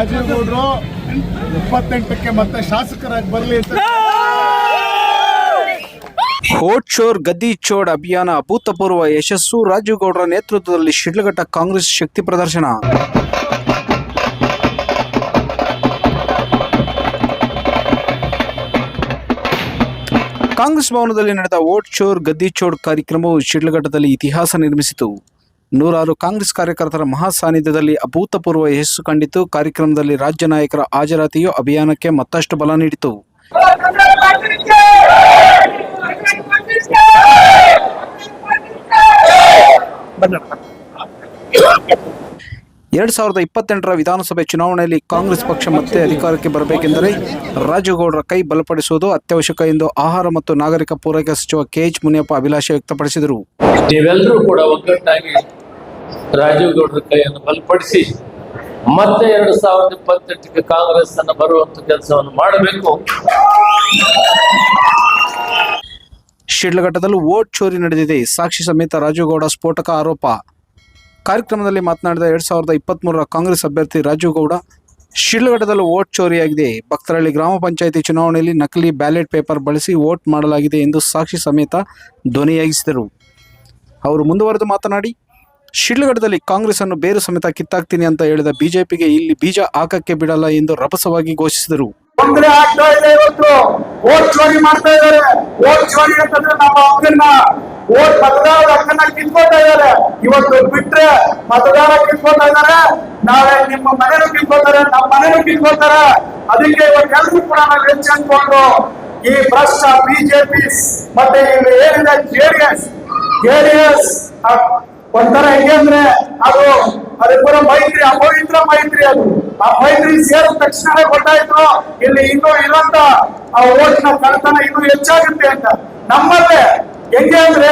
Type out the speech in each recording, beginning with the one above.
ರಾಜೀವ್ ಗೌಡ್ರು ಇಪ್ಪತ್ತೆಂಟಕ್ಕೆ ಮತ್ತೆ ಶಾಸಕರಾಗಿ ಬರಲಿ ಅಂತ ಹೋಟ್ ಶೋರ್ ಗದ್ದಿ ಚೋಡ್ ಅಭಿಯಾನ ಅಭೂತಪೂರ್ವ ಯಶಸ್ಸು. ರಾಜೀವ್ಗೌಡರ ನೇತೃತ್ವದಲ್ಲಿ ಶಿಡ್ಲಘಟ್ಟ ಕಾಂಗ್ರೆಸ್ ಶಕ್ತಿ ಪ್ರದರ್ಶನ. ಕಾಂಗ್ರೆಸ್ ಭವನದಲ್ಲಿ ನಡೆದ ಓಟ್ ಚೋರ್, ಗದ್ದಿ ಚೋಡ್ ಕಾರ್ಯಕ್ರಮವು ಶಿಡ್ಲಘಟ್ಟದಲ್ಲಿ ಇತಿಹಾಸ ನಿರ್ಮಿಸಿತು. ನೂರಾರು ಕಾಂಗ್ರೆಸ್ ಕಾರ್ಯಕರ್ತರ ಮಹಾ ಸಾನ್ನಿಧ್ಯದಲ್ಲಿ ಅಭೂತಪೂರ್ವ ಯಶಸ್ಸು ಕಂಡಿತು. ಕಾರ್ಯಕ್ರಮದಲ್ಲಿ ರಾಜ್ಯ ನಾಯಕರ ಹಾಜರಾತಿಯು ಅಭಿಯಾನಕ್ಕೆ ಮತ್ತಷ್ಟು ಬಲ ನೀಡಿತು. ಎರಡ್ ಸಾವಿರದ ಇಪ್ಪತ್ತೆಂಟರ ವಿಧಾನಸಭೆ ಚುನಾವಣೆಯಲ್ಲಿ ಕಾಂಗ್ರೆಸ್ ಪಕ್ಷ ಮತ್ತೆ ಅಧಿಕಾರಕ್ಕೆ ಬರಬೇಕೆಂದರೆ ರಾಜುಗೌಡರ ಕೈ ಬಲಪಡಿಸುವುದು ಅತ್ಯವಶ್ಯಕ ಎಂದು ಆಹಾರ ಮತ್ತು ನಾಗರಿಕ ಪೂರೈಕೆ ಸಚಿವ ಕೆಎಚ್ ಮುನಿಯಪ್ಪ ಅಭಿಲಾಷೆ ವ್ಯಕ್ತಪಡಿಸಿದರು. ನೀವೆಲ್ಲರೂ ಕೂಡ ಒಗ್ಗಟ್ಟಾಗಿ ರಾಜೀವ್ ಗೌಡರ ಕೈಯನ್ನು ಬಲಪಡಿಸಿ ಮತ್ತೆ ಎರಡು ಸಾವಿರದ ಇಪ್ಪತ್ತೆಂಟಕ್ಕೆ ಕಾಂಗ್ರೆಸ್ ಅನ್ನು ಬರುವಂತ ಕೆಲಸವನ್ನು ಮಾಡಬೇಕು. ಶಿಡ್ಲಘಟ್ಟದಲ್ಲೂ ವೋಟ್ ಚೋರಿ ನಡೆದಿದೆ. ಸಾಕ್ಷಿ ಸಮೇತ ರಾಜೀವ್ಗೌಡ ಸ್ಫೋಟಕ ಆರೋಪ. ಕಾರ್ಯಕ್ರಮದಲ್ಲಿ ಮಾತನಾಡಿದ ಎರಡ್ ಸಾವಿರದ ಇಪ್ಪತ್ಮೂರರ ಕಾಂಗ್ರೆಸ್ ಅಭ್ಯರ್ಥಿ ರಾಜೀವ್ಗೌಡ ಶಿಡ್ಲಘಟ್ಟದಲ್ಲಿ ವೋಟ್ ಚೋರಿಯಾಗಿದೆ. ಭಕ್ತರಳ್ಳಿ ಗ್ರಾಮ ಪಂಚಾಯಿತಿ ಚುನಾವಣೆಯಲ್ಲಿ ನಕಲಿ ಬ್ಯಾಲೆಟ್ ಪೇಪರ್ ಬಳಸಿ ವೋಟ್ ಮಾಡಲಾಗಿದೆ ಎಂದು ಸಾಕ್ಷಿ ಸಮೇತ ಧ್ವನಿಯಾಗಿಸಿದರು. ಅವರು ಮುಂದುವರೆದು ಮಾತನಾಡಿ ಶಿಡ್ಲಘಟ್ಟದಲ್ಲಿ ಕಾಂಗ್ರೆಸ್ ಅನ್ನು ಬೇರು ಸಮೇತ ಕಿತ್ತಾಕ್ತೀನಿ ಅಂತ ಹೇಳಿದ ಬಿಜೆಪಿಗೆ ಇಲ್ಲಿ ಬೀಜ ಹಾಕಕ್ಕೆ ಬಿಡಲ್ಲ ಎಂದು ರಭಸವಾಗಿ ಘೋಷಿಸಿದರು. ಓಟ್ ಮತದಾರರ ಹಕ್ಕನ್ನ ಕಿತ್ಕೊಳ್ತಾ ಇದ್ದಾರೆ. ಇವತ್ತು ಬಿಟ್ರೆ ಮತದಾರ ಕಿತ್ಕೊಳ್ತಾ ಇದ್ದಾರೆ. ನಾಳೆ ನಿಮ್ಮ ಮನೆನೂ ಕಿತ್ಕೊಳ್ತಾರೆ, ನಮ್ಮ ಮನೆನೂ ಕಿತ್ಕೊಳ್ತಾರೆ. ಅದಕ್ಕೆ ಇವತ್ತೆಲ್ಲರೂ ಕೂಡ ನಾವು ಹೆಚ್ಚು ಅನ್ಕೊಂಡು ಈ ಭ್ರಷ್ಟ ಬಿಜೆಪಿ ಮತ್ತೆ ಇಲ್ಲಿ ಏನಿದೆ ಜೆಡಿಎಸ್ ಜೆಡಿಎಸ್ ಒಂಥರ ಹೆಂಗೆ ಅಂದ್ರೆ ಅದು ಅದಕ್ಕೂ ಮೈತ್ರಿ, ಅಪವಿತ್ರ ಮೈತ್ರಿ ಅದು. ಆ ಮೈತ್ರಿ ಸೇರಿದ ತಕ್ಷಣವೇ ಗೊತ್ತಾಯ್ತು ಇಲ್ಲಿ ಇನ್ನೂ ಇಲ್ಲಂತ ಆ ಓಟ್ನ ಕಳತನ ಇನ್ನೂ ಹೆಚ್ಚಾಗುತ್ತೆ ಅಂತ. ನಮ್ಮಲ್ಲೇ ಹೆಂಗೆ ಅಂದ್ರೆ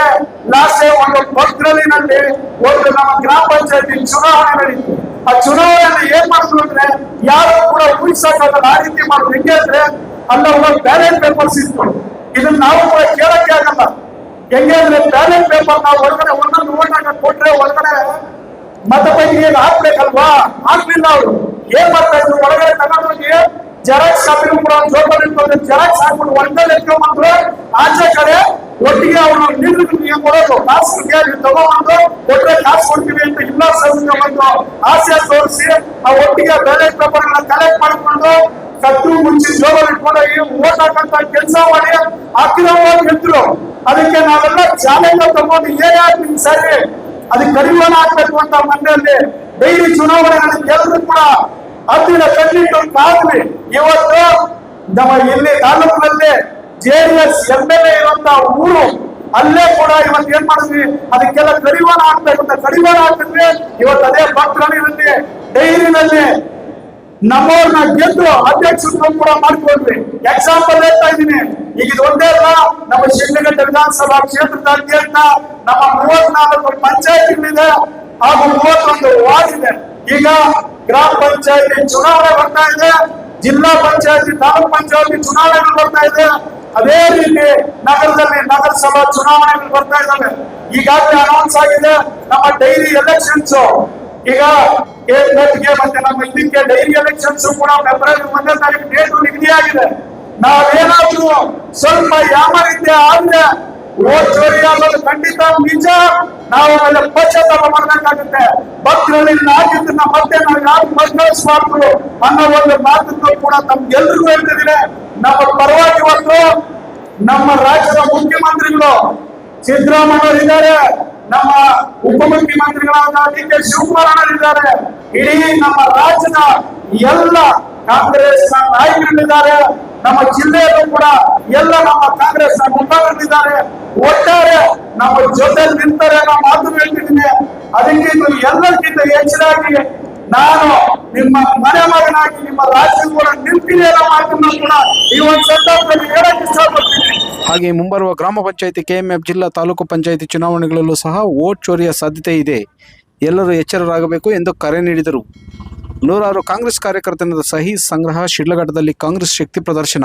ಲಾಸ್ಟ್ ಒಂದು ಪತ್ರದಲ್ಲಿ ಒಂದು ನಮ್ಮ ಗ್ರಾಮ ಪಂಚಾಯತಿ ಚುನಾವಣೆ ನಡೀತು. ಆ ಚುನಾವಣೆಯಲ್ಲಿ ಏನ್ ಮಾಡಿದ್ರು ಅಂದ್ರೆ ಯಾರು ಕೂಡ ಊಹಿಸಕ್ಕಾಗಲ್ಲ ಆ ರೀತಿ ಮಾಡಿದ್ರು ಹೆಂಗೆ ಅಂದ್ರೆ ಅಲ್ಲ ಬ್ಯಾಲೆಟ್ ಪೇಪರ್ಸ್ ಇತ್ತು ಇದನ್ನ ನಾವು ಕೂಡ ಕೇಳಕ್ಕೆ ಆಗಲ್ಲ. ಹೆಂಗೆ ಅಂದ್ರೆ ಬ್ಯಾಲೆಟ್ ಪೇಪರ್ ನಾವು ಒಳಗಡೆ ಒಂದೊಂದು ಓಟ್ ಹಾಕಕ್ ಕೊಟ್ರೆ ಒಳಗಡೆ ಏನು ಹಾಕ್ಬೇಕಲ್ವಾ? ಹಾಕ್ಲಿಲ್ಲ ಅವರು. ಏನ್ ಮಾಡ್ತಾ ಇದ್ರು? ಒಳಗಡೆ ತಗೊಂಡೋಗಿ ಜೆರಾಕ್ಸ್ ಕಾಪಿ ಕೂಡ ಜೋಬಲ್ಲಿ ಇಟ್ಕೊಂಡು ಜೆರಾಕ್ಸ್ ಹಾಕ್ಬಿಟ್ಟು ಒಂದಲ್ಲಿ ಎತ್ಕೊಂಡ್ಬಂದ್ರು ಆಚೆ ಕಡೆ ಒಟ್ಟಿಗೆ ಅವರು ನೀರು ಕೊಡೋದು? ಕಾಸು ತಗೊಂಡು ಕೊಟ್ರೆ ಕಾಸು ಕೊಡ್ತೀವಿ ಅಂತ ಇಲ್ಲ ಸಂಸ್ಥೆ ಬಂದು ಆಸೆ ತೋರಿಸಿ ಆ ಒಟ್ಟಿಗೆ ಬ್ಯಾಲೆಟ್ ಪೇಪರ್ ಕಲೆಕ್ಟ್ ಮಾಡ್ಕೊಂಡು ಕಟ್ಟು ಮುಚ್ಚಿ ಜೋಬಲ್ಲಿ ಇಟ್ಕೊಂಡು ಓಟ್ ಹಾಕಂತ ಕೆಲಸ ಮಾಡಿ ಅಕ್ರಮವಾಗಿ ಗೆದ್ರು ಅದಕ್ಕೆ ನಾವೆಲ್ಲ ಚಾಲೆಂಜ್ ತಗೊಂಡು ಏನೇ ಆಗ್ಲಿ ಸರಿ ಅದಕ್ಕೆ ಕಡಿವಾಣ ಹಾಕ್ಬೇಕು ಅಂತ ಮನೆಯಲ್ಲಿ ಡೈಲಿ ಚುನಾವಣೆಗಳಲ್ಲಿ ಗೆಲ್ಲರು ಕೂಡ ಹತ್ತಿರ ಕಣ್ಣಿಟ್ಟು ಕಾದ್ವಿ ಇವತ್ತು ನಮ್ಮ ಇಲ್ಲಿ ತಾಲೂಕಿನಲ್ಲಿ ಜೆಡಿಎಸ್ ಎಂ ಎಲ್ ಎ ಇರುವಂತ ಊರು ಅಲ್ಲೇ ಕೂಡ ಇವತ್ತು ಏನ್ ಮಾಡಿದ್ವಿ ಅದಕ್ಕೆಲ್ಲ ಕಡಿವಾಣ ಹಾಕ್ಬೇಕು ಅಂತ ಕಡಿವಾಣ ಹಾಕಿದ್ವಿ ಇವತ್ತು ಅದೇ ಭಕ್ತರಲ್ಲಿ ಡೈರಿನಲ್ಲಿ ನಮ್ಮವ್ರನ್ನ ಗೆದ್ದು ಅಧ್ಯಕ್ಷರು ಕೂಡ ಮಾಡ್ಕೊಂಡ್ರಿ ಎಕ್ಸಾಂಪಲ್ ಹೇಳ್ತಾ ಇದ್ದೀನಿ. ಈಗ ಇದು ಒಂದೇ ಅಲ್ಲ, ನಮ್ಮ ಶಿಡ್ಲಘಟ್ಟ ವಿಧಾನಸಭಾ ಕ್ಷೇತ್ರದಾದ್ಯಂತ ನಮ್ಮ ಮೂವತ್ನಾಲ್ಕು ಪಂಚಾಯತ್ಗಳಿದೆ, ಹಾಗೂ ಮೂವತ್ತೊಂದು ವಾರ್ಡ್ ಇದೆ. ಈಗ ಗ್ರಾಮ ಪಂಚಾಯತಿ ಚುನಾವಣೆ ಬರ್ತಾ ಇದೆ, ಜಿಲ್ಲಾ ಪಂಚಾಯತಿ, ತಾಲೂಕ್ ಪಂಚಾಯತಿ ಚುನಾವಣೆಗಳು ಬರ್ತಾ ಇದೆ. ಅದೇ ರೀತಿ ನಗರದಲ್ಲಿ ನಗರಸಭಾ ಚುನಾವಣೆಗಳು ಬರ್ತಾ ಇದ್ದಾವೆ. ಈಗಾಗಲೇ ಅನೌನ್ಸ್ ಆಗಿದೆ, ನಮ್ಮ ಡೈಲಿ ಎಲೆಕ್ಷನ್ಸ್ ಈಗ ಕೇಂದ್ರಕ್ಕೆ ಮತ್ತೆ ನಮ್ಮ ಇದಕ್ಕೆ ಡೈರಿ ಎಲೆಕ್ಷನ್ಸ್ ಕೂಡ ಫೆಬ್ರವರಿ ಒಂದನೇ ತಾರೀಕು ಡೇಟ್ ನಿಗದಿಯಾಗಿದೆ. ನಾವೇನಾದ್ರೂ ಸ್ವಲ್ಪ ಯಾವ ರೀತಿ ಆದ್ರೆ ಓಟ್ ಖಂಡಿತ ನಿಜ. ನಾವು ಆಮೇಲೆ ಪಶ್ಚಾತ್ತಾಪ ಮಾಡಬೇಕಾಗುತ್ತೆ ಭಕ್ತರಲ್ಲಿ ಆಗಿದ್ದನ್ನ ಮತ್ತೆ ನಾವು ಯಾರು ಮರುಕಳಿಸಬಾರ್ದು ಅನ್ನೋ ಒಂದು ಮಾತನ್ನು ಕೂಡ ನಮ್ಗೆಲ್ರಿಗೂ ಹೇಳ್ತಿದ್ದೀನಿ. ನಮ್ಮ ಪರವಾಗಿ ಇವತ್ತು ನಮ್ಮ ರಾಜ್ಯದ ಮುಖ್ಯಮಂತ್ರಿಗಳು ಸಿದ್ದರಾಮಯ್ಯ ಇದ್ದಾರೆ. ನಮ್ಮ ಉಪಮುಖ್ಯಮಂತ್ರಿಗಳಾದ ಡಿ ಕೆ ಶಿವಕುಮಾರ್ ಇಡೀ ನಮ್ಮ ರಾಜ್ಯದ ಎಲ್ಲ ಕಾಂಗ್ರೆಸ್ ನಾಯಕರಿದ್ದಾರೆ. ನಮ್ಮ ಜಿಲ್ಲೆಯಲ್ಲೂ ಕೂಡ ಎಲ್ಲ ನಮ್ಮ ಕಾಂಗ್ರೆಸ್ ಮುಖಂಡರಿದ್ದಾರೆ. ಒಟ್ಟಾರೆ ನಮ್ಮ ಜೊತೆ ನಿಂತರೆ ಮಾತು ಹೇಳ್ತಿದ್ದೀನಿ. ಅದಕ್ಕೆ ಇದು ಎಲ್ಲರಿಗಿಂತ ಹೆಚ್ಚಾಗಿ ನಾನು ನಿಮ್ಮ ಮನೆ ಮಗನಾಗಿ ನಿಮ್ಮ ರಾಜ್ಯ ಕೂಡ ನಿಂತಿದೆ ಕೂಡ ಈ ಒಂದು ಸಂದರ್ಭದಲ್ಲಿ ಹೇಳಕ್ ಇಷ್ಟಪಡ್ತೀನಿ. ಹಾಗೆ ಮುಂಬರುವ ಗ್ರಾಮ ಪಂಚಾಯಿತಿ ಕೆಎಂಎಫ್ ಜಿಲ್ಲಾ ತಾಲೂಕು ಪಂಚಾಯಿತಿ ಚುನಾವಣೆಗಳಲ್ಲೂ ಸಹ ಓಟ್ ಚೋರಿಯ ಸಾಧ್ಯತೆ ಇದೆ. ಎಲ್ಲರೂ ಎಚ್ಚರರಾಗಬೇಕು ಎಂದು ಕರೆ ನೀಡಿದರು. ನೂರಾರು ಕಾಂಗ್ರೆಸ್ ಕಾರ್ಯಕರ್ತರಿಂದ ಸಹಿ ಸಂಗ್ರಹ ಶಿಡ್ಲಘಟ್ಟದಲ್ಲಿ ಕಾಂಗ್ರೆಸ್ ಶಕ್ತಿ ಪ್ರದರ್ಶನ.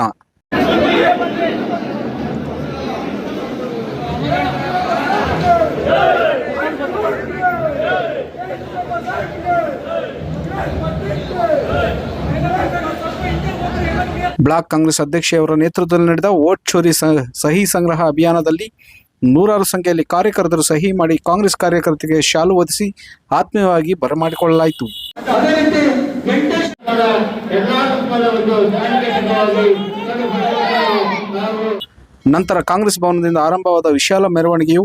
ಬ್ಲಾಕ್ ಕಾಂಗ್ರೆಸ್ ಅಧ್ಯಕ್ಷೆಯವರ ನೇತೃತ್ವದಲ್ಲಿ ನಡೆದ ವೋಟ್ ಚೋರಿ ಸಹಿ ಸಂಗ್ರಹ ಅಭಿಯಾನದಲ್ಲಿ ನೂರಾರು ಸಂಖ್ಯೆಯಲ್ಲಿ ಕಾರ್ಯಕರ್ತರು ಸಹಿ ಮಾಡಿ ಕಾಂಗ್ರೆಸ್ ಕಾರ್ಯಕರ್ತರಿಗೆ ಶಾಲು ಒದಿಸಿ ಆತ್ಮೀಯವಾಗಿ ಬರಮಾಡಿಕೊಳ್ಳಲಾಯಿತು. ನಂತರ ಕಾಂಗ್ರೆಸ್ ಭವನದಿಂದ ಆರಂಭವಾದ ವಿಶಾಲ ಮೆರವಣಿಗೆಯು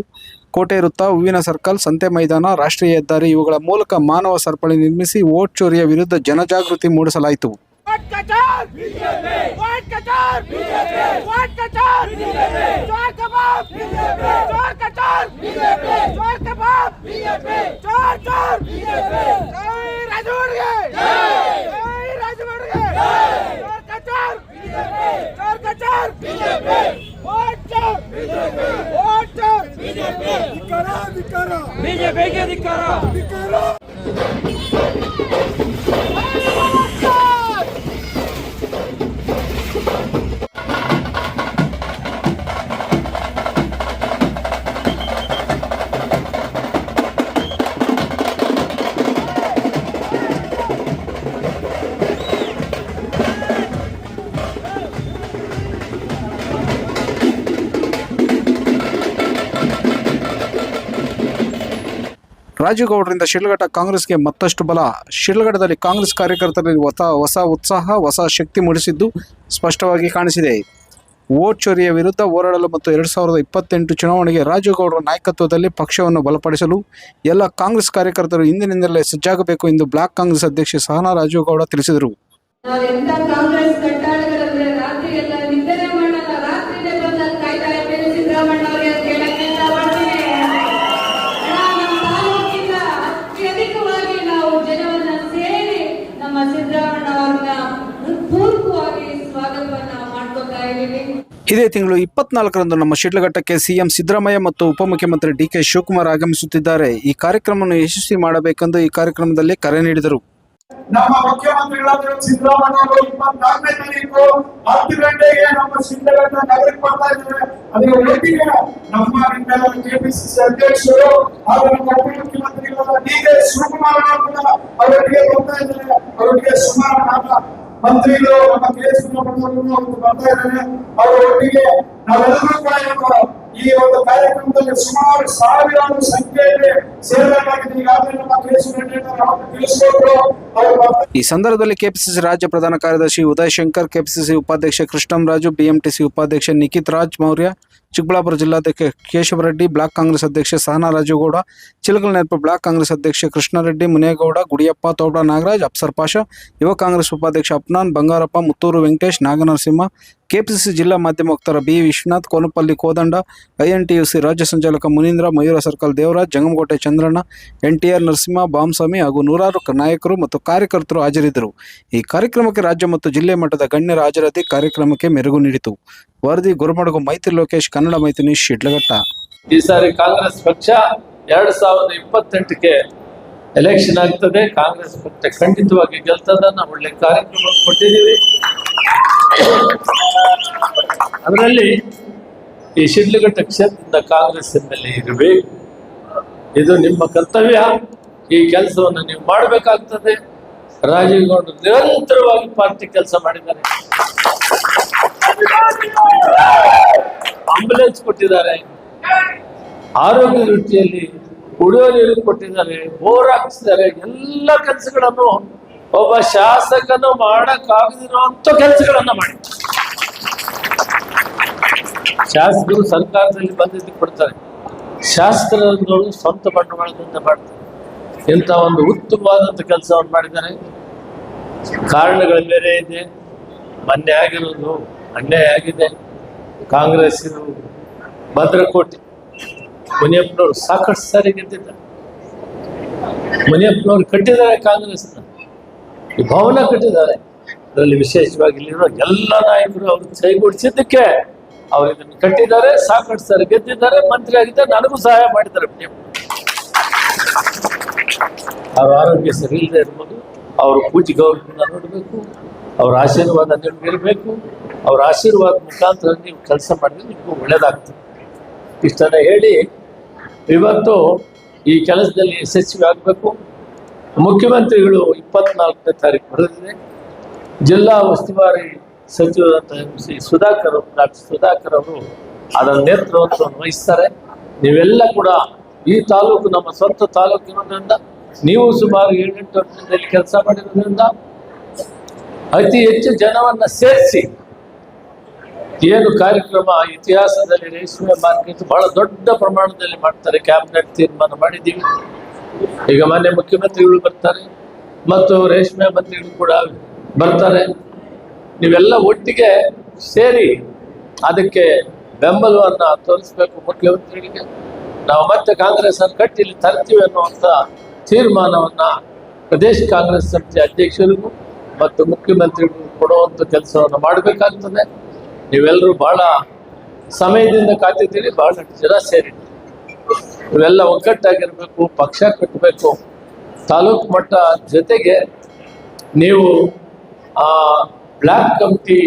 ಕೋಟೆ ವೃತ್ತ ಹೂವಿನ ಸರ್ಕಲ್ ಸಂತೆ ಮೈದಾನ ರಾಷ್ಟ್ರೀಯ ಹೆದ್ದಾರಿ ಇವುಗಳ ಮೂಲಕ ಮಾನವ ಸರಪಳಿ ನಿರ್ಮಿಸಿ ಓಟ್ ಚೋರಿಯ ವಿರುದ್ಧ ಜನಜಾಗೃತಿ ಮೂಡಿಸಲಾಯಿತು. What Qatar? BJP. What Qatar? BJP. What Qatar? BJP. Joy Kabab. BJP. Joy Qatar. BJP. Joy Kabab. BJP. Joy Joy. BJP. Jai Rajwarge. Jai. Jai Rajwarge. Jai. Joy Qatar. BJP. Joy Qatar. BJP. What Qatar? BJP. What Qatar? BJP. Dikara, dikara. BJP ke dikara. Dikara. ರಾಜುಗೌಡರಿಂದ Sidlaghatta ಕಾಂಗ್ರೆಸ್ಗೆ ಮತ್ತಷ್ಟು ಬಲ. ಶಿಡ್ಲಘಟ್ಟದಲ್ಲಿ ಕಾಂಗ್ರೆಸ್ ಕಾರ್ಯಕರ್ತರಲ್ಲಿ ಹೊಸ ಹೊಸ ಉತ್ಸಾಹ, ಹೊಸ ಶಕ್ತಿ ಮೂಡಿಸಿದ್ದು ಸ್ಪಷ್ಟವಾಗಿ ಕಾಣಿಸಿದೆ. Vote ಚೋರಿಯ ವಿರುದ್ಧ ಹೋರಾಡಲು ಮತ್ತು ಎರಡು ಸಾವಿರದ ಇಪ್ಪತ್ತೆಂಟು ಚುನಾವಣೆಗೆ ರಾಜೀವ್ಗೌಡರ ನಾಯಕತ್ವದಲ್ಲಿ ಪಕ್ಷವನ್ನು ಬಲಪಡಿಸಲು ಎಲ್ಲ ಕಾಂಗ್ರೆಸ್ ಕಾರ್ಯಕರ್ತರು ಇಂದಿನಿಂದಲೇ ಸಜ್ಜಾಗಬೇಕು ಎಂದು ಬ್ಲಾಕ್ ಕಾಂಗ್ರೆಸ್ ಅಧ್ಯಕ್ಷೆ ಸಹನಾ ರಾಜೀವ್ಗೌಡ ತಿಳಿಸಿದರು ನಾವೆಂತ ಕಾಂಗ್ರೆಸ್ ಕಟ್ಟಾಳಗಳಂದ್ರೆ ರಾತ್ರಿ ಎಲ್ಲ ನಿದ್ದೆ ಮಾಡಲ್ಲ ರಾತ್ರಿನೇ ಬಂದ ಕಾಯ್ತಾ ಇದ್ದೇನೆ ಸಿದ್ದರಾಮಣ್ಣ ಅವರಿಗೆ ಅಂತ ಹೇಳಕ್ಕೆ ಇಷ್ಟಪಡ್ತೀನಿ. ಅಣ್ಣ, ನಮ್ಮ ತಾಲೂಕಿನ ಅತ್ಯಧಿಕವಾಗಿ ನಾವು ಜನವನ್ನ ಸೇರಿ ನಮ್ಮ ಸಿದ್ದರಾಮಣ್ಣ ಅವ್ರನ್ನ ಹೃತ್ಪೂರ್ವಕವಾಗಿ ಸ್ವಾಗತವನ್ನ ಮಾಡ್ಕೊತಾ ಇದ್ದೀವಿ ಇದೇ ತಿಂಗಳು ಇಪ್ಪತ್ನಾಲ್ಕರಂದು ನಮ್ಮ ಶಿಡ್ಲಘಟ್ಟಕ್ಕೆ ಸಿಎಂ ಸಿದ್ದರಾಮಯ್ಯ ಮತ್ತು ಉಪಮುಖ್ಯಮಂತ್ರಿ ಡಿ ಕೆ ಶಿವಕುಮಾರ್ ಆಗಮಿಸುತ್ತಿದ್ದಾರೆ. ಈ ಕಾರ್ಯಕ್ರಮವನ್ನು ಯಶಸ್ವಿ ಮಾಡಬೇಕೆಂದು ಈ ಕಾರ್ಯಕ್ರಮದಲ್ಲಿ ಕರೆ ನೀಡಿದರು. ನಮ್ಮ ಮುಖ್ಯಮಂತ್ರಿಗಳಾದ ಸಿದ್ದರಾಮಯ್ಯ ಅವರು ಇಪ್ಪತ್ನಾಲ್ಕನೇ ತಾರೀಕು ಹತ್ತು ಗಂಟೆಗೆ ನಮ್ಮ ಸಿದ್ದಗಂಗ ನಗರಕ್ಕೆ ಬರ್ತಾ ಇದ್ದಾರೆ. ಅದರ ಒಟ್ಟಿಗೆ ನಮ್ಮ ಕೆಪಿಸಿಸಿ ಅಧ್ಯಕ್ಷರು ಹಾಗೂ ನಮ್ಮ ಉಪಮುಖ್ಯಮಂತ್ರಿಗಳಾದ ಡಿ ಕೆ ಶಿವಕುಮಾರ್ ಅವರು ಕೂಡ ಅವರೊಟ್ಟಿಗೆ ಬರ್ತಾ ಇದ್ದಾರೆ. ಅವರೊಟ್ಟಿಗೆ ಸುಮಾರು ನಮ್ಮ ಮಂತ್ರಿಗಳು ನಮ್ಮ ಕೆ ಎಸ್ ಬರ್ತಾ ಇದ್ದಾರೆ ಅವರ ಒಟ್ಟಿಗೆ ನಾವೆಲ್ಲರೂ ಕೂಡ ಈ ಒಂದು ಕಾರ್ಯಕ್ರಮದಲ್ಲಿ ಸುಮಾರು ಸಾವಿರಾರು ಸಂಖ್ಯೆಯಲ್ಲಿ ಸೇರಬೇಕಾಗಿದೆ. ಈಗಾಗಲೇ ನಮ್ಮ ಕೆ ಎಸ್ ತಿಳಿಸಿಕೊಟ್ರು ಈ ಸಂದರ್ಭದಲ್ಲಿ ಕೆಪಿಸಿಸಿ ರಾಜ್ಯ ಪ್ರಧಾನ ಕಾರ್ಯದರ್ಶಿ ಉದಯ್ ಶಂಕರ್, ಕೆಪಿಸಿಸಿ ಉಪಾಧ್ಯಕ್ಷ ಕೃಷ್ಣಂರಾಜು ಬಿಎಂಟಿಸಿ ಉಪಾಧ್ಯಕ್ಷ ನಿಖಿತ್ ರಾಜ್ ಮೌರ್ಯ ಚಿಕ್ಕಬಳ್ಳಾಪುರ ಜಿಲ್ಲಾಧ್ಯಕ್ಷ ಕೇಶವರೆಡ್ಡಿ, ಬ್ಲಾಕ್ ಕಾಂಗ್ರೆಸ್ ಅಧ್ಯಕ್ಷ ಸಹನಾ ರಾಜುಗೌಡ ಚಿಲಕಲನೆರಪು ಬ್ಲಾಕ್ ಕಾಂಗ್ರೆಸ್ ಅಧ್ಯಕ್ಷ ಕೃಷ್ಣಾರೆಡ್ಡಿ ಮುನೇಗೌಡ ಗುಡಿಯಪ್ಪ ತೋಬಡ ನಾಗರಾಜ್, ಅಪ್ಸರ್ ಪಾಷಾ, ಯುವ ಕಾಂಗ್ರೆಸ್ ಉಪಾಧ್ಯಕ್ಷ ಅಪ್ನಾನ್, ಬಂಗಾರಪ್ಪ, ಮುತ್ತೂರು ವೆಂಕಟೇಶ್, ನಾಗನರಸಿಂಹ, ಕೆಪಿಸಿಸಿ ಜಿಲ್ಲಾ ಮಾಧ್ಯಮ ವಕ್ತಾರ ಬಿ ವಿಶ್ವನಾಥ್, ಕೋನಪಲ್ಲಿ ಕೋದಂಡ ಐಎನ್ಟಿಯುಸಿ ರಾಜ್ಯ ಸಂಚಾಲಕ ಮುನೀಂದ್ರ, ಮಯೂರ ಸರ್ಕಲ್ ದೇವರಾಜ್ ಜಂಗಮಕೋಟೆ ಚಂದ್ರಣ್ಣ ಎನ್ಟಿಆರ್ ನರಸಿಂಹ, ಬಾಮಸ್ವಾಮಿ ಹಾಗೂ ನೂರಾರು ನಾಯಕರು ಮತ್ತು ಕಾರ್ಯಕರ್ತರು ಹಾಜರಿದ್ದರು. ಈ ಕಾರ್ಯಕ್ರಮಕ್ಕೆ ರಾಜ್ಯ ಮತ್ತು ಜಿಲ್ಲೆ ಮಟ್ಟದ ಗಣ್ಯರ ಹಾಜರಾತಿ ಕಾರ್ಯಕ್ರಮಕ್ಕೆ ಮೆರುಗು ನೀಡಿತು. ವರದಿ ಗುರುಮಡಗು ಮೈತ್ರಿ ಲೋಕೇಶ್, ಕನ್ನಡ ಮೈತ್ರಿ ಶಿಡ್ಲಘಟ್ಟ. ಈ ಸಾರಿ ಕಾಂಗ್ರೆಸ್ ಪಕ್ಷ ಎರಡ್ ಸಾವಿರದ ಇಪ್ಪತ್ತೆಂಟಕ್ಕೆ ಎಲೆಕ್ಷನ್ ಆಗ್ತದೆ. ಕಾಂಗ್ರೆಸ್ ಪಕ್ಷ ಖಂಡಿತವಾಗಿ ಗೆಲ್ತದ ನಾವು ಒಳ್ಳೆ ಕಾರ್ಯಕ್ರಮ ಕೊಟ್ಟಿದ್ದೀವಿ. ಅದರಲ್ಲಿ ಈ ಶಿಡ್ಲಘಟ್ಟ ಕ್ಷೇತ್ರದಿಂದ ಕಾಂಗ್ರೆಸ್ ಎಮ್ಮೆಲ್ಯೆ ಇರಬೇಕು. ಇದು ನಿಮ್ಮ ಕರ್ತವ್ಯ. ಈ ಕೆಲಸವನ್ನು ನೀವು ಮಾಡಬೇಕಾಗ್ತದೆ. ರಾಜೀವ್ ಗೌಡ್ರು ನಿರಂತರವಾಗಿ ಪಾರ್ಟಿ ಕೆಲಸ ಮಾಡಿದ್ದಾರೆ. ಆಂಬುಲೆನ್ಸ್ ಕೊಟ್ಟಿದ್ದಾರೆ. ಆರೋಗ್ಯ ದೃಷ್ಟಿಯಲ್ಲಿ ಕುಡಿಯೋ ನೀರು ಕೊಟ್ಟಿದ್ದಾರೆ, ಬೋರ್ ಹಾಕಿಸಿದ್ದಾರೆ, ಎಲ್ಲ ಕೆಲಸಗಳನ್ನು ಒಬ್ಬ ಶಾಸಕನು ಮಾಡಕ್ಕಾಗದಿರುವಂತ ಕೆಲಸಗಳನ್ನ ಮಾಡಿ ಶಾಸಕರು ಸರ್ಕಾರದಲ್ಲಿ ಬಂದಿದ್ದು ಕೊಡ್ತಾರೆ. ಶಾಸಕರು ಸ್ವಂತ ಬಂಡವಾಳದಿಂದ ಮಾಡ್ತಾರೆ. ಇಂಥ ಒಂದು ಉತ್ತಮವಾದಂಥ ಕೆಲಸವನ್ನು ಮಾಡಿದ್ದಾರೆ. ಕಾರಣಗಳು ಬೇರೆ ಇದೆ. ಮೊನ್ನೆ ಆಗಿರೋದು ಅನ್ಯಾಯ ಆಗಿದೆ. ಕಾಂಗ್ರೆಸ್ ಇದು ಭದ್ರಕೋಟೆ ಮುನಿಯಪ್ಪನವರು ಸಾಕಷ್ಟು ಸಾರಿ ಗೆದ್ದಿದ್ದಾರೆ. ಮುನಿಯಪ್ಪನವರು ಕಟ್ಟಿದ್ದಾರೆ ಕಾಂಗ್ರೆಸ್ನ. ಈ ಭವನ ಕಟ್ಟಿದ್ದಾರೆ. ಅದರಲ್ಲಿ ವಿಶೇಷವಾಗಿ ಇಲ್ಲಿರೋ ಎಲ್ಲ ನಾಯಕರು ಅವರು ಕೈಗೂಡಿಸಿದ್ದಕ್ಕೆ ಅವ್ರು ಇದನ್ನು ಕಟ್ಟಿದ್ದಾರೆ, ಸಾಕಷ್ಟು ಸಾರಿ ಗೆದ್ದಿದ್ದಾರೆ, ಮಂತ್ರಿ ಆಗಿದ್ದಾರೆ, ನನಗೂ ಸಹಾಯ ಮಾಡಿದ್ದಾರೆ ಮುನಿಯಪ್ಪ ಅವ್ರ ಆರೋಗ್ಯ ಸರಿ ಇಲ್ಲದೆ ಇರ್ಬೋದು, ಅವ್ರ ಪೂಜೆ ಗೌರವ ನೋಡಬೇಕು, ಅವ್ರ ಆಶೀರ್ವಾದ ನಿಮ್ಗಿರ್ಬೇಕು ಅವ್ರ ಆಶೀರ್ವಾದ ಮುಖಾಂತರ ನೀವು ಕೆಲಸ ಮಾಡಿದ್ರೆ ನಿಮಗೂ ಒಳ್ಳೇದಾಗ್ತದೆ ಇಷ್ಟನ್ನ ಹೇಳಿ, ಇವತ್ತು ಈ ಕೆಲಸದಲ್ಲಿ ಯಶಸ್ವಿ ಆಗಬೇಕು. ಮುಖ್ಯಮಂತ್ರಿಗಳು ಇಪ್ಪತ್ನಾಲ್ಕನೇ ತಾರೀಕು ಬರೆದಿದೆ. ಜಿಲ್ಲಾ ಉಸ್ತುವಾರಿ ಸಚಿವರಂತ ಶ್ರೀ ಸುಧಾಕರ್ ಡಾಕ್ಟರ್ ಸುಧಾಕರ್ ಅವರು ಅದರ ನೇತೃತ್ವವನ್ನು ವಹಿಸ್ತಾರೆ. ನೀವೆಲ್ಲ ಕೂಡ ಈ ತಾಲೂಕು, ನಮ್ಮ ಸ್ವಂತ ತಾಲೂಕು ನೀವು ಸುಮಾರು ಏಳೆಂಟು ವರ್ಷದಲ್ಲಿ ಕೆಲಸ ಮಾಡಿರೋದ್ರಿಂದ ಅತಿ ಹೆಚ್ಚು ಜನವನ್ನ ಸೇರಿಸಿ ಏನು ಕಾರ್ಯಕ್ರಮ ಇತಿಹಾಸದಲ್ಲಿ ರೇಷ್ಮೆ ಮಾರ್ಕೆಟ್ ಬಹಳ ದೊಡ್ಡ ಪ್ರಮಾಣದಲ್ಲಿ ಮಾಡ್ತಾರೆ. ಕ್ಯಾಬಿನೆಟ್ ತೀರ್ಮಾನ ಮಾಡಿದ್ದೀವಿ. ಈಗ ಮಾನ್ಯ ಮುಖ್ಯಮಂತ್ರಿಗಳು ಬರ್ತಾರೆ ಮತ್ತು ರೇಷ್ಮೆ ಮಂತ್ರಿಗಳು ಕೂಡ ಬರ್ತಾರೆ. ನೀವೆಲ್ಲ ಒಟ್ಟಿಗೆ ಸೇರಿ ಅದಕ್ಕೆ ಬೆಂಬಲವನ್ನು ತೋರಿಸ್ಬೇಕು ಮುಖ್ಯಮಂತ್ರಿಗಳಿಗೆ. ನಾವು ಮತ್ತೆ ಕಾಂಗ್ರೆಸ್ ಅನ್ನು ಕಟ್ಟಿ ಇಲ್ಲಿ ತರ್ತೀವಿ ಅನ್ನುವಂಥ ತೀರ್ಮಾನವನ್ನು ಪ್ರದೇಶ ಕಾಂಗ್ರೆಸ್ ಸಮಿತಿ ಅಧ್ಯಕ್ಷರಿಗೂ ಮತ್ತು ಮುಖ್ಯಮಂತ್ರಿಗಳಿಗೂ ಕೊಡುವಂಥ ಕೆಲಸವನ್ನು ಮಾಡಬೇಕಾಗ್ತದೆ. ನೀವೆಲ್ಲರೂ ಬಹಳ ಸಮಯದಿಂದ ಕಾತಿದ್ದೀರಿ ಬಹಳ ಜನ ಸೇರಿ. ಇವೆಲ್ಲ ಒಗ್ಗಟ್ಟಾಗಿರ್ಬೇಕು, ಪಕ್ಷ ಕಟ್ಟಬೇಕು, ತಾಲೂಕು ಮಟ್ಟ ಜೊತೆಗೆ ನೀವು ಆ ಬ್ಲಾಕ್ ಕಮಿಟಿ,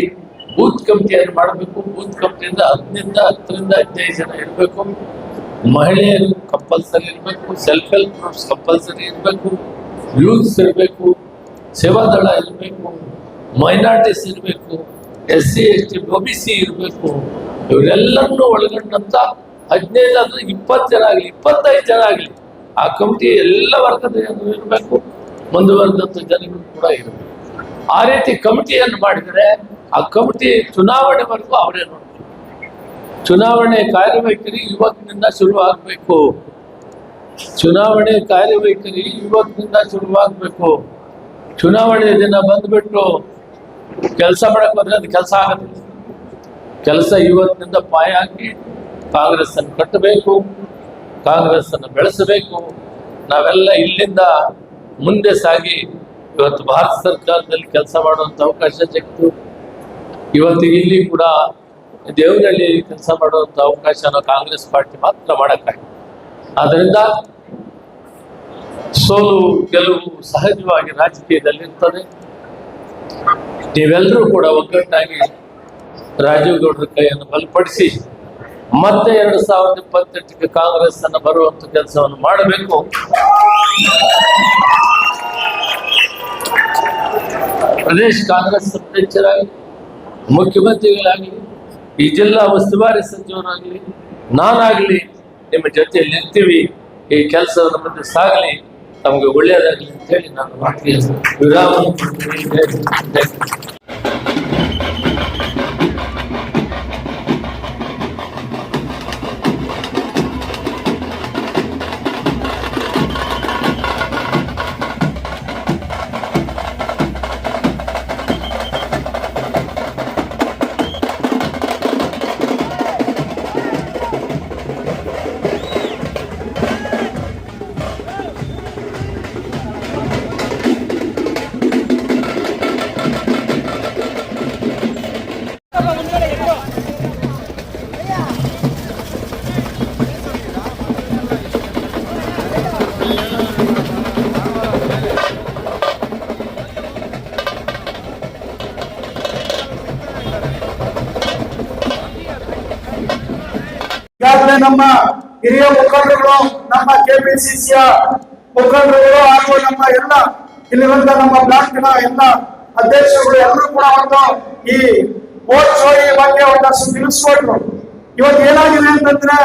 ಬೂತ್ ಕಮಿಟಿಯನ್ನು ಮಾಡಬೇಕು. ಬೂತ್ ಕಮಿಟಿಯಿಂದ ಹತ್ತರಿಂದ ಹತ್ತರಿಂದ ಹದಿನೈದು ಜನ ಇರಬೇಕು. ಮಹಿಳೆಯರು ಕಂಪಲ್ಸರಿ ಇರಬೇಕು ಸೆಲ್ಫ್ ಹೆಲ್ಪ್ ಗ್ರೂಪ್ಸ್ ಕಂಪಲ್ಸರಿ ಇರಬೇಕು ಯೂತ್ಸ್ ಇರಬೇಕು, ಸೇವಾದಳ ಇರಬೇಕು ಮೈನಾರಿಟೀಸ್ ಇರಬೇಕು. S C S T B C, ಇರಬೇಕು. ಇವರೆಲ್ಲರನ್ನೂ ಒಳಗೊಂಡಂತ ಹದಿನೈದು ಅಂದ್ರೆ ಇಪ್ಪತ್ತು ಜನ ಆಗಲಿ, ಇಪ್ಪತ್ತೈದು ಜನ ಆಗಲಿ, ಆ ಕಮಿಟಿ ಎಲ್ಲ ವರ್ಗದ ಜನರು ಇರಬೇಕು, ಮುಂದುವರೆದಂಥ ಜನಗಳು ಕೂಡ ಇರಬೇಕು. ಆ ರೀತಿ ಕಮಿಟಿಯನ್ನು ಮಾಡಿದರೆ ಆ ಕಮಿಟಿ ಚುನಾವಣೆವರೆಗೂ ಅವರೇ ನೋಡ್ತಾರೆ ಚುನಾವಣೆ ಕಾರ್ಯವೈಖರಿ ಇವತ್ತಿನಿಂದ ಶುರುವಾಗಬೇಕು. ಚುನಾವಣೆ ಕಾರ್ಯವೈಖರಿ ಇವತ್ತಿನಿಂದ ಶುರುವಾಗಬೇಕು. ಚುನಾವಣೆ ದಿನ ಬಂದ್ಬಿಟ್ಟು ಕೆಲಸ ಮಾಡಕ್ ಹೋದ್ರೆ ಅದು ಕೆಲಸ ಆಗುತ್ತೆ. ಕೆಲಸ ಇವತ್ತಿನಿಂದ ಪಾಯ ಹಾಕಿ ಕಾಂಗ್ರೆಸ್ ಅನ್ನು ಕಟ್ಟಬೇಕು ಕಾಂಗ್ರೆಸ್ ಅನ್ನು ಬೆಳೆಸಬೇಕು. ನಾವೆಲ್ಲ ಇಲ್ಲಿಂದ ಮುಂದೆ ಸಾಗಿ ಇವತ್ತು ಭಾರತ ಸರ್ಕಾರದಲ್ಲಿ ಕೆಲಸ ಮಾಡುವಂತ ಅವಕಾಶ ಸಿಕ್ತು. ಇವತ್ತು ಇಲ್ಲಿ ಕೂಡ ದೇವನಹಳ್ಳಿ ಕೆಲಸ ಮಾಡುವಂತ ಅವಕಾಶನ ಕಾಂಗ್ರೆಸ್ ಪಾರ್ಟಿ ಮಾತ್ರ ಮಾಡಕ್ಕಾಗಿ ಆದ್ದರಿಂದ ಸೋಲು ಗೆಲುವು ಸಹಜವಾಗಿ ರಾಜಕೀಯದಲ್ಲಿ ಇರ್ತದೆ. ನೀವೆಲ್ಲರೂ ಕೂಡ ಒಗ್ಗಟ್ಟಾಗಿ ರಾಜೀವ್ ಗೌಡರ ಕೈಯನ್ನು ಬಲಪಡಿಸಿ ಮತ್ತೆ ಎರಡು ಸಾವಿರದ ಇಪ್ಪತ್ತೆಂಟಕ್ಕೆ ಕಾಂಗ್ರೆಸ್ ಅನ್ನು ಬರುವಂತ ಕೆಲಸವನ್ನು ಮಾಡಬೇಕು. ಪ್ರದೇಶ್ ಕಾಂಗ್ರೆಸ್ ಅಧ್ಯಕ್ಷರಾಗಲಿ, ಮುಖ್ಯಮಂತ್ರಿಗಳಾಗಲಿ, ಈ ಜಿಲ್ಲಾ ಉಸ್ತುವಾರಿ ಸಚಿವರಾಗಲಿ ನಾನಾಗಲಿ ನಿಮ್ಮ ಜೊತೆಯಲ್ಲಿ ನಿಂತೀವಿ ಈ ಕೆಲಸವನ್ನು ಮುಂದೆ ಸಾಗಲಿ. ನಮಗೆ ಒಳ್ಳೆಯದಾಗಲಿ ಅಂತ ಹೇಳಿ ನಾನು ಮಾತಿಗೆ ವಿರಾಮ ಕೊಡ್ತೀನಿ. ಈಗಾಗಲೇ ನಮ್ಮ ಹಿರಿಯ ಮುಖಂಡರುಗಳು, ನಮ್ಮ ಕೆಪಿಸಿಸಿಯ ಮುಖಂಡರುಗಳು ಹಾಗೂ ನಮ್ಮ ಎಲ್ಲ ಇಲ್ಲಿರುವಂತ ನಮ್ಮ ಬ್ಲಾಕ್ನ ಎಲ್ಲ ಅಧ್ಯಕ್ಷರುಗಳು ಎಲ್ಲರೂ ಕೂಡ ಒಂದು ಈ ಚೋರಿ ಬಗ್ಗೆ ಒಂದಷ್ಟು ತಿಳಿಸ್ಕೊಟ್ರು. ಇವತ್ತು ಏನಾಗಿದೆ ಅಂತಂದ್ರೆ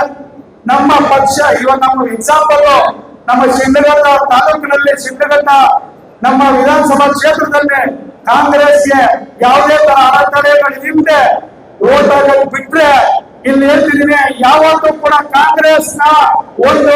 ನಮ್ಮ ಪಕ್ಷ, ಇವತ್ತು ನಮ್ಮ ಎಕ್ಸಾಂಪಲ್ ನಮ್ಮ ಶಿಂದಘಟ್ಟ ತಾಲೂಕಿನಲ್ಲಿ ಶಿಂದಘಟ್ಟ ನಮ್ಮ ವಿಧಾನಸಭಾ ಕ್ಷೇತ್ರದಲ್ಲಿ ಕಾಂಗ್ರೆಸ್ಗೆ ಯಾವುದೇ ತರ ಅಡೆತಡೆಗಳು ಹಿಂದೆ ಓಟ್ ಆಗಲು ಬಿಟ್ರೆ ಇಲ್ಲಿ ಹೇಳ್ತಿದ್ದೀನಿ, ಯಾವತ್ತೂ ಕೂಡ ಕಾಂಗ್ರೆಸ್ನ ಒಂದು,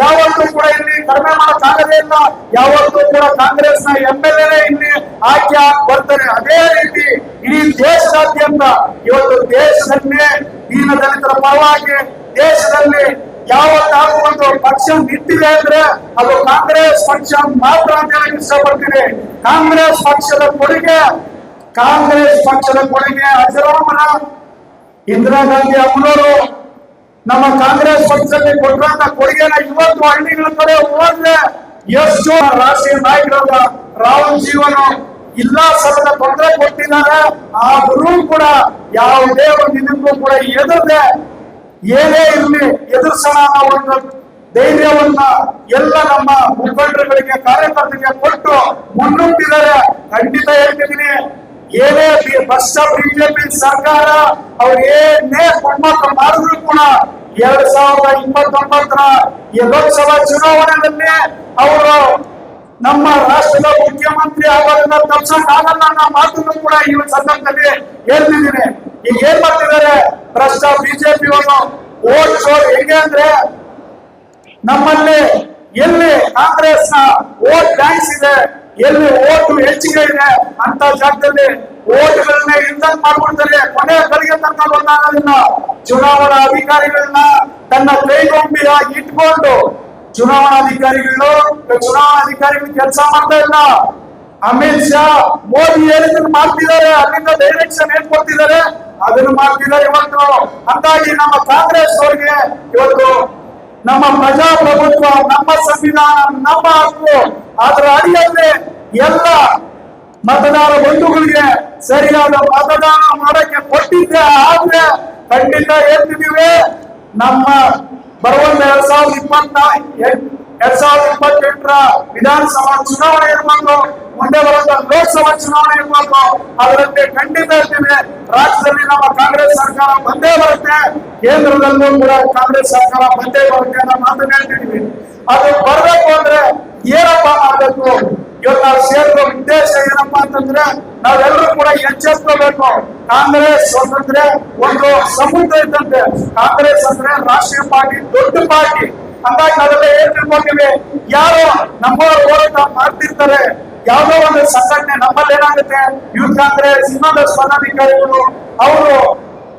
ಯಾವತ್ತೂ ಕೂಡ ಇಲ್ಲಿ ಕಡಿಮೆ ಮಾಡಕ್ಕಾಗದೇ ಇಲ್ಲ, ಯಾವತ್ತೂ ಕೂಡ ಕಾಂಗ್ರೆಸ್ನ ಎಂ ಎಲ್ ಎ ಇಲ್ಲಿ ಆಯ್ಕೆ ಬರ್ತಾರೆ. ಅದೇ ರೀತಿ ಇಡೀ ದೇಶದಾದ್ಯಂತ ಇವತ್ತು ದೇಶದಲ್ಲಿ ದೀನ ದಲಿತರ ಪರವಾಗಿ ದೇಶದಲ್ಲಿ ಯಾವತ್ತಾದ್ರೂ ಒಂದು ಪಕ್ಷ ನಿಂತಿದೆ ಅಂದ್ರೆ ಅದು ಕಾಂಗ್ರೆಸ್ ಪಕ್ಷ ಮಾತ್ರ ಅಂತ ಹೇಳಕ್ ಇಷ್ಟಪಡ್ತೀನಿ ಕಾಂಗ್ರೆಸ್ ಪಕ್ಷದ ಕೊಡುಗೆ, ಕಾಂಗ್ರೆಸ್ ಪಕ್ಷದ ಕೊಡುಗೆ, ಅಜರಾಮರ ಇಂದಿರಾ ಗಾಂಧಿ ಅಮ್ಮನವರು ನಮ್ಮ ಕಾಂಗ್ರೆಸ್ ಪಕ್ಷದಲ್ಲಿ ಕೊಟ್ಟಂತ ಕೊಡುಗೆನ ಇವತ್ತು ಹಳ್ಳಿಗಳ ಕಡೆ ಹೋದ್ರೆ ಎಷ್ಟು ರಾಷ್ಟ್ರೀಯ ನಾಯಕರಾದ ರಾಹುಲ್ ಜೀವನ ಇಲ್ಲ ಸಲದ ತೊಂದರೆ ಕೊಟ್ಟಿದ್ದಾರೆ. ಆದರೂ ಕೂಡ ಯಾವುದೇ ಒಂದು ಇದಕ್ಕೂ ಕೂಡ ಎದುರದೆ ಏನೇ ಇರಲಿ ಎದುರಿಸೋಣ ಒಂದು ಧೈರ್ಯವನ್ನ ಎಲ್ಲ ನಮ್ಮ ಮುಖಂಡರುಗಳಿಗೆ, ಕಾರ್ಯಕರ್ತರಿಗೆ ಕೊಟ್ಟು ಮುನ್ನುಗ್ಗಿದ್ದಾರೆ. ಖಂಡಿತ ಹೇಳ್ತಿದ್ದೀನಿ. ಏನೇ ಭ್ರಷ್ಟ ಬಿಜೆಪಿ ಸರ್ಕಾರ ಅವ್ರು ಏನೇ ಕೊಡ್ಮಕ್ಳು ಮಾಡಿದ್ರು ಕೂಡ ಎರಡ್ ಸಾವಿರದ ಇಪ್ಪತ್ತೊಂಬತ್ತರ ಲೋಕಸಭಾ ಚುನಾವಣೆಯಲ್ಲಿ ಅವರು ನಮ್ಮ ರಾಷ್ಟ್ರದ ಮುಖ್ಯಮಂತ್ರಿ ಆಗೋದನ್ನ ತಪ್ಸಕ್ ಆಗಲ್ಲ ಅನ್ನೋ ಮಾತನ್ನು ಕೂಡ ಈ ಸಂದರ್ಭದಲ್ಲಿ ಹೇಳ್ತಿದ್ದೀನಿ. ಈಗ ಏನ್ ಮಾಡ್ತಿದ್ದಾರೆ? ಭ್ರಷ್ಟ ಬಿಜೆಪಿ ಅವರು ಓಟ್ ಹೇಗೆ ಹೆಂಗೆ ಅಂದ್ರೆ ನಮ್ಮಲ್ಲಿ ಎಲ್ಲಿ ಕಾಂಗ್ರೆಸ್ನ ಓಟ್ ಬ್ಯಾಂಕ್ಸ್ ಇದೆ ಎಲ್ಲಿ ಓಟು ಹೆಚ್ಚಿಗೆ ಇದೆ ಅಂತ ಜಾಗದಲ್ಲಿ ಓಟ್ಗಳನ್ನ ಇಲ್ದಂಗ್ ಮಾಡ್ಬಿಡ್ತಾರೆ ಕೊನೆ ಕಡೆಗೆ ತನಕ ಚುನಾವಣಾ ಅಧಿಕಾರಿಗಳನ್ನ ತನ್ನ ಕೈಗೊಂಬಿಯಾಗಿ ಇಟ್ಕೊಂಡು ಚುನಾವಣಾಧಿಕಾರಿಗಳು ಚುನಾವಣಾಧಿಕಾರಿಗಳು ಕೆಲಸ ಮಾಡ್ತಾ ಇಲ್ಲ. ಅಮಿತ್ ಶಾ, ಮೋದಿ ಏನಿದ್ರು ಮಾಡ್ತಿದ್ದಾರೆ, ಅಲ್ಲಿಂದ ಡೈರೆಕ್ಷನ್ ಏನ್ ಕೊಡ್ತಿದ್ದಾರೆ, ಅದನ್ನು ಮಾಡ್ತಿದ್ದಾರೆ ಇವತ್ತು. ಹಂಗಾಗಿ ನಮ್ಮ ಕಾಂಗ್ರೆಸ್ ಅವರಿಗೆ ಇವತ್ತು ನಮ್ಮ ಪ್ರಜಾಪ್ರಭುತ್ವ, ನಮ್ಮ ಸಂವಿಧಾನ, ನಮ್ಮ ಹಕ್ಕು ಅದರ ಅಡಿಯಲ್ಲಿ ಎಲ್ಲ ಮತದಾರ ಬಂಧುಗಳಿಗೆ ಸರಿಯಾದ ಮತದಾನ ಮಾಡಕ್ಕೆ ಕೊಟ್ಟಿದ್ದೆ ಆದ್ರೆ ಖಂಡಿತ ಹೇಳ್ತಿದ್ದೀವಿ. ನಮ್ಮ ಬರುವಂತ ಎರಡ್ ಸಾವಿರದ ಇಪ್ಪತ್ತ ಎರಡ್ ಸಾವಿರದ ಇಪ್ಪತ್ತೆಂಟರ ವಿಧಾನಸಭಾ ಚುನಾವಣೆ ಇರ್ಬೋದು ಮುಂದೆ ಬರುವಂತ ಲೋಕಸಭಾ ಚುನಾವಣೆ ಇರ್ಬೋದು ಅದರಂತೆ ಖಂಡಿತ ಇರ್ತೀವಿ ರಾಜ್ಯದಲ್ಲಿ ನಮ್ಮ ಕಾಂಗ್ರೆಸ್ ಸರ್ಕಾರ ಬಂದೇ ಬರುತ್ತೆ, ಕೇಂದ್ರದಲ್ಲೂ ಕೂಡ ಕಾಂಗ್ರೆಸ್ ಸರ್ಕಾರ ಬಂದೇ ಬರುತ್ತೆ ಅನ್ನೋ ಮಾತನ್ನ ಹೇಳ್ತಿದೀವಿ ಅದು ಬರಬೇಕು ಅಂದ್ರೆ ಏನಪ್ಪಾ ಮಾಡಬೇಕು? ಇವತ್ತು ನಾವು ಸೇರಿದ ಉದ್ದೇಶ ಏನಪ್ಪಾ ಅಂತಂದ್ರೆ ನಾವೆಲ್ಲರೂ ಕೂಡ ಎಚ್ಚೆತ್ಕೋಬೇಕು ಕಾಂಗ್ರೆಸ್ ಅಂತಂದ್ರೆ ಒಂದು ಸಮುದ್ರ ಇದ್ದಂತೆ. ಕಾಂಗ್ರೆಸ್ ಅಂದ್ರೆ ರಾಷ್ಟ್ರೀಯ ಪಾರ್ಟಿ, ದೊಡ್ಡ ಪಾರ್ಟಿ. ಹಂಗಾಗಿ ನಾವೆಲ್ಲ ಏನ್ ತಿಳ್ಕೊಂಡಿವಿ ಯಾರು ನಮ್ಮ ಹೋರಾಟ ಮಾಡ್ತಿರ್ತಾರೆ. ಯಾವ್ದೋ ಒಂದು ಸಂಘಟನೆ ನಮ್ಮಲ್ಲಿ ಏನಾಗುತ್ತೆ ಯೂತ್ ಕಾಂಗ್ರೆಸ್ ಇನ್ನೊಂದಷ್ಟು ಪದಾಧಿಕಾರಿಗಳು ಅವರು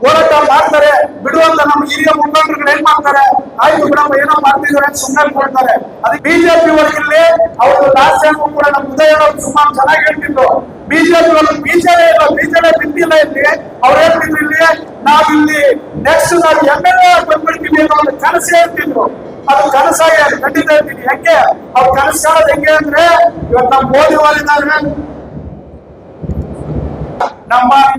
ಹೋರಾಟ ಮಾಡ್ತಾರೆ, ಬಿಡುವಂತ ನಮ್ಮ ಹಿರಿಯ ಮುಖಂಡರುಗಳು ಏನ್ ಮಾಡ್ತಾರೆ? ಆಯ್ತು ಬಿಡಮ್ಮ ಏನೋ ಮಾಡ್ತಿದ್ದಾರೆ ಸುಮ್ಮನೆ ಕೊಡ್ತಾರೆ ಅದು ಬಿಜೆಪಿ ವರ್ಗಲ್ಲಿ ಅವರು ಲಾಸ್ಟ್ ಟೈಮ್ ಕೂಡ ನಮ್ಮ ಉದಯ ಸುಮಾರು ಚೆನ್ನಾಗಿ ಹೇಳ್ತಿದ್ರು. ಬಿಜೆಪಿ ಅವರು ಬಿಜೆಪಿ ಇಲ್ಲ ಬಿಜೆಪಿ ಬಿಟ್ಟಿಲ್ಲ ಇಲ್ಲಿ. ಅವ್ರು ಹೇಳ್ತಿದ್ರು ಇಲ್ಲಿ? ನಾವಿಲ್ಲಿ ನೆಕ್ಸ್ಟ್ ನಾವು ಎಂ ಎಲ್ ಎ ಬಂದ್ಬಿಡ್ತೀವಿ ಅನ್ನೋ ಒಂದು ಕನಸು ಹೇಳ್ತಿದ್ರು. ಅದು ಕನಸಾಗಿ ಖಂಡಿತ ಹೇಳ್ತೀನಿ. ಯಾಕೆ? ಅವ್ರ ಕನಸು ಕಾಣೋದು ಹೆಂಗೆ ಅಂದ್ರೆ, ಇವತ್ತು ನಮ್ಮ ಮೋದಿ ಅವರಿದ್ದಾರೆ ನಮ್ಮ